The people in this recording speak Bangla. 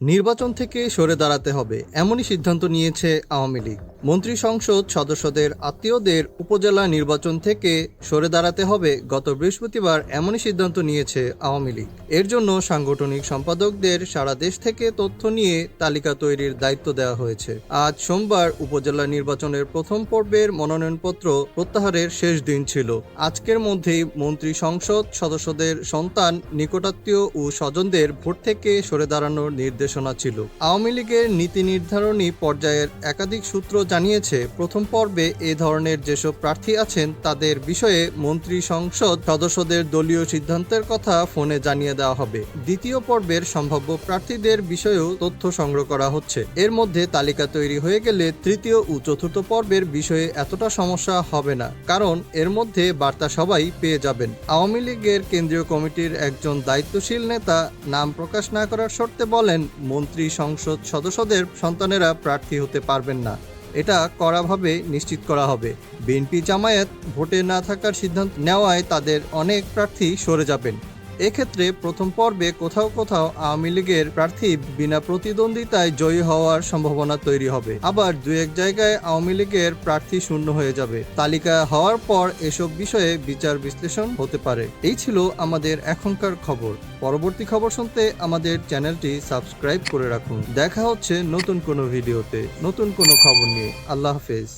নির্বাচন থেকে সরে দাঁড়াতে হবে এমনই সিদ্ধান্ত নিয়েছে আওয়ামী লীগ। মন্ত্রী সংসদ সদস্যদের আত্মীয়দের উপজেলা নির্বাচন থেকে সরে দাঁড়াতে হবে। গত বৃহস্পতিবার এমনই সিদ্ধান্ত নিয়েছে আওয়ামী লীগ। এর জন্য সাংগঠনিক সম্পাদকদের সারা দেশ থেকে তথ্য নিয়ে তালিকা তৈরির দায়িত্ব দেওয়া হয়েছে। আজ সোমবার উপজেলা নির্বাচনের প্রথম পর্বের মনোনয়নপত্র প্রত্যাহারের শেষ দিন ছিল। আজকের মধ্যেই মন্ত্রী সংসদ সদস্যদের সন্তান, নিকটাত্মীয় ও স্বজনদের ভোট থেকে সরে দাঁড়ানোর নির্দেশনা ছিল। আওয়ামী লীগের নীতি নির্ধারণী পর্যায়ের একাধিক সূত্র জানিয়েছে, প্রথম পর্বে এ ধরনের যেসব প্রার্থী আছেন, তাদের বিষয়ে মন্ত্রী সংসদ সদস্যদের দলীয় সিদ্ধান্তের কথা ফোনে জানিয়ে দেওয়া হবে। দ্বিতীয় পর্বের সম্ভাব্য প্রার্থীদের বিষয়েও তথ্য সংগ্রহ করা হচ্ছে। এর মধ্যে তালিকা তৈরি হয়ে গেলে তৃতীয় ও চতুর্থ পর্বের বিষয়ে এতটা সমস্যা হবে না, কারণ এর মধ্যে বার্তা সবাই পেয়ে যাবেন। আওয়ামী লীগের কেন্দ্রীয় কমিটির একজন দায়িত্বশীল নেতা নাম প্রকাশ না করার শর্তে বলেন, মন্ত্রী সংসদ সদস্যদের সন্তানেরা প্রার্থী হতে পারবেন না। এটা কড়াভাবে নিশ্চিত করা হবে। বিএনপি জামায়াত ভোটে না থাকার সিদ্ধান্ত নেওয়ায় তাদের অনেক প্রার্থী সরে যাবেন। এক্ষেত্রে প্রথম পর্বে কোথাও কোথাও আওয়ামী লীগের প্রার্থী বিনা প্রতিদ্বন্দ্বিতায় জয়ী হওয়ার সম্ভাবনা তৈরি হবে। আবার দু এক জায়গায় আওয়ামী লীগের প্রার্থী শূন্য হয়ে যাবে। তালিকা হওয়ার পর এসব বিষয়ে বিচার বিশ্লেষণ হতে পারে। এই ছিল আমাদের এখনকার খবর। পরবর্তী খবর শুনতে আমাদের চ্যানেলটি সাবস্ক্রাইব করে রাখুন। দেখা হচ্ছে নতুন কোনো ভিডিওতে। নতুন কোনো খবর নিয়ে। আল্লাহ হাফেজ।